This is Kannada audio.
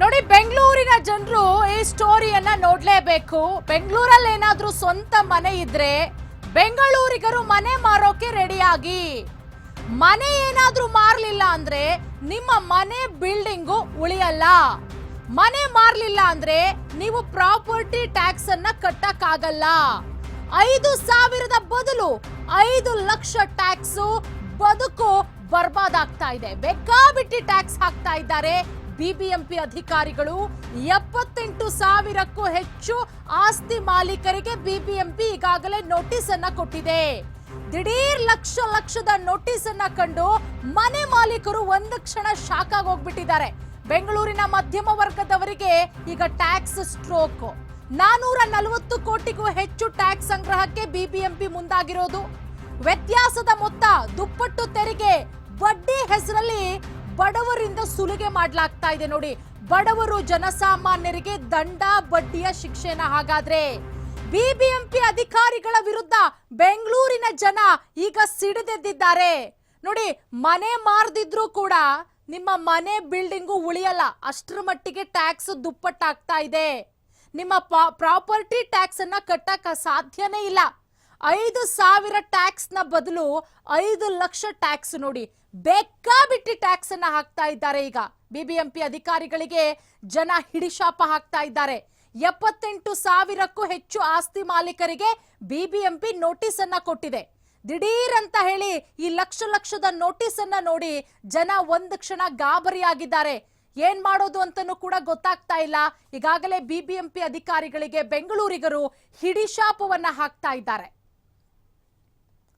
ನೋಡಿ, ಬೆಂಗಳೂರಿನ ಜನರು ಈ ಸ್ಟೋರಿಯನ್ನ ನೋಡ್ಲೇಬೇಕು. ಬೆಂಗಳೂರಲ್ಲಿ ಏನಾದ್ರೂ ಸ್ವಂತ ಮನೆ ಇದ್ರೆ ಬೆಂಗಳೂರಿಗರು ಮನೆ ಮಾರೋಕೆ ರೆಡಿಯಾಗಿ. ಮನೆ ಏನಾದ್ರೂ ಮಾರ್ಲಿಲ್ಲ ಅಂದ್ರೆ ನಿಮ್ಮ ಮನೆ ಬಿಲ್ಡಿಂಗು ಉಳಿಯಲ್ಲ. ಮನೆ ಮಾರ್ಲಿಲ್ಲ ಅಂದ್ರೆ ನೀವು ಪ್ರಾಪರ್ಟಿ ಟ್ಯಾಕ್ಸ್ ಅನ್ನ ಕಟ್ಟಕ್ಕಾಗಲ್ಲ. ಐದು ಸಾವಿರದ ಬದಲು ಐದು ಲಕ್ಷ ಟ್ಯಾಕ್ಸ್ ಬದುಕು ಬರ್ಬಾದ್ ಆಗ್ತಾ ಇದೆ. ಬೇಕಾಬಿಟ್ಟಿ ಟ್ಯಾಕ್ಸ್ ಹಾಕ್ತಾ ಇದ್ದಾರೆ. ಬಿಬಿಎಂಪಿ ಅಧಿಕಾರಿಗಳು ಎಪ್ಪತ್ತೆಂಟು ಸಾವಿರಕ್ಕೂ ಹೆಚ್ಚು ಆಸ್ತಿ ಮಾಲೀಕರಿಗೆ ಬಿಬಿಎಂಪಿ ಈಗಾಗಲೇ ನೋಟಿಸ್ ಅನ್ನ ಕೊಟ್ಟಿದೆ. ದಿಢೀರ್ ಲಕ್ಷ ಲಕ್ಷದ ನೋಟಿಸ್ ಅನ್ನ ಕಂಡು ಮನೆ ಮಾಲೀಕರು ಒಂದು ಕ್ಷಣ ಶಾಕ್ ಆಗೋಗ್ಬಿಟ್ಟಿದ್ದಾರೆ ಬೆಂಗಳೂರಿನ ಮಧ್ಯಮ ವರ್ಗದವರಿಗೆ ಈಗ ಟ್ಯಾಕ್ಸ್ ಸ್ಟ್ರೋಕ್ ನಾನೂರ ನಲವತ್ತು ಕೋಟಿಗೂ ಹೆಚ್ಚು ಟ್ಯಾಕ್ಸ್ ಸಂಗ್ರಹಕ್ಕೆ ಬಿಬಿಎಂಪಿ ಮುಂದಾಗಿರೋದು. ವ್ಯತ್ಯಾಸದ ಮೊತ್ತ ದುಪ್ಪಟ್ಟು ತೆರಿಗೆ, ಬಡ್ಡಿ ಹೆಸರಲ್ಲಿ ಬಡವರಿಂದ ಸುಲಿಗೆ ಮಾಡಲಾಗ್ತಾ ಇದೆ ನೋಡಿ. ಬಡವರು ಜನಸಾಮಾನ್ಯರಿಗೆ ದಂಡ ಬಡ್ಡಿಯ ಶಿಕ್ಷೆನ ಹಾಗಾದ್ರೆ. ಬಿಬಿಎಂಪಿ ಅಧಿಕಾರಿಗಳ ವಿರುದ್ಧ ಬೆಂಗಳೂರಿನ ಜನ ಈಗ ಸಿಡಿದೆದ್ದಿದ್ದಾರೆ. ನೋಡಿ, ಮನೆ ಮಾರ್ದಿದ್ರು ಕೂಡ ನಿಮ್ಮ ಮನೆ ಬಿಲ್ಡಿಂಗು ಉಳಿಯಲ್ಲ. ಅಷ್ಟರ ಮಟ್ಟಿಗೆ ಟ್ಯಾಕ್ಸ್ ದುಪ್ಪಟ್ಟಾಗ್ತಾ ಇದೆ. ನಿಮ್ಮ ಪ್ರಾಪರ್ಟಿ ಟ್ಯಾಕ್ಸ್ ಅನ್ನ ಕಟ್ಟಕ ಸಾಧ್ಯನೇ ಇಲ್ಲ. ಐದು ಸಾವಿರ ಟ್ಯಾಕ್ಸ್ನ ಬದಲು ಐದು ಲಕ್ಷ ಟ್ಯಾಕ್ಸ್ ನೋಡಿ ಬೇಕಾಬಿಟ್ಟಿ ಟ್ಯಾಕ್ಸ್ ಅನ್ನ ಹಾಕ್ತಾ ಇದ್ದಾರೆ ಈಗ. ಬಿಬಿಎಂಪಿ ಅಧಿಕಾರಿಗಳಿಗೆ ಜನ ಹಿಡಿಶಾಪ ಹಾಕ್ತಾ ಇದ್ದಾರೆ. ಎಪ್ಪತ್ತೆಂಟು ಸಾವಿರಕ್ಕೂ ಹೆಚ್ಚು ಆಸ್ತಿ ಮಾಲೀಕರಿಗೆ ಬಿಬಿಎಂಪಿ ನೋಟಿಸ್ ಅನ್ನ ಕೊಟ್ಟಿದೆ. ದಿಢೀರ್ ಅಂತ ಹೇಳಿ ಈ ಲಕ್ಷ ಲಕ್ಷದ ನೋಟಿಸ್ ಅನ್ನ ನೋಡಿ ಜನ ಒಂದು ಕ್ಷಣ ಗಾಬರಿಯಾಗಿದ್ದಾರೆ. ಏನ್ ಮಾಡೋದು ಅಂತನೂ ಕೂಡ ಗೊತ್ತಾಗ್ತಾ ಇಲ್ಲ. ಈಗಾಗಲೇ ಬಿಬಿಎಂಪಿ ಅಧಿಕಾರಿಗಳಿಗೆ ಬೆಂಗಳೂರಿಗರು ಹಿಡಿಶಾಪವನ್ನ ಹಾಕ್ತಾ ಇದ್ದಾರೆ.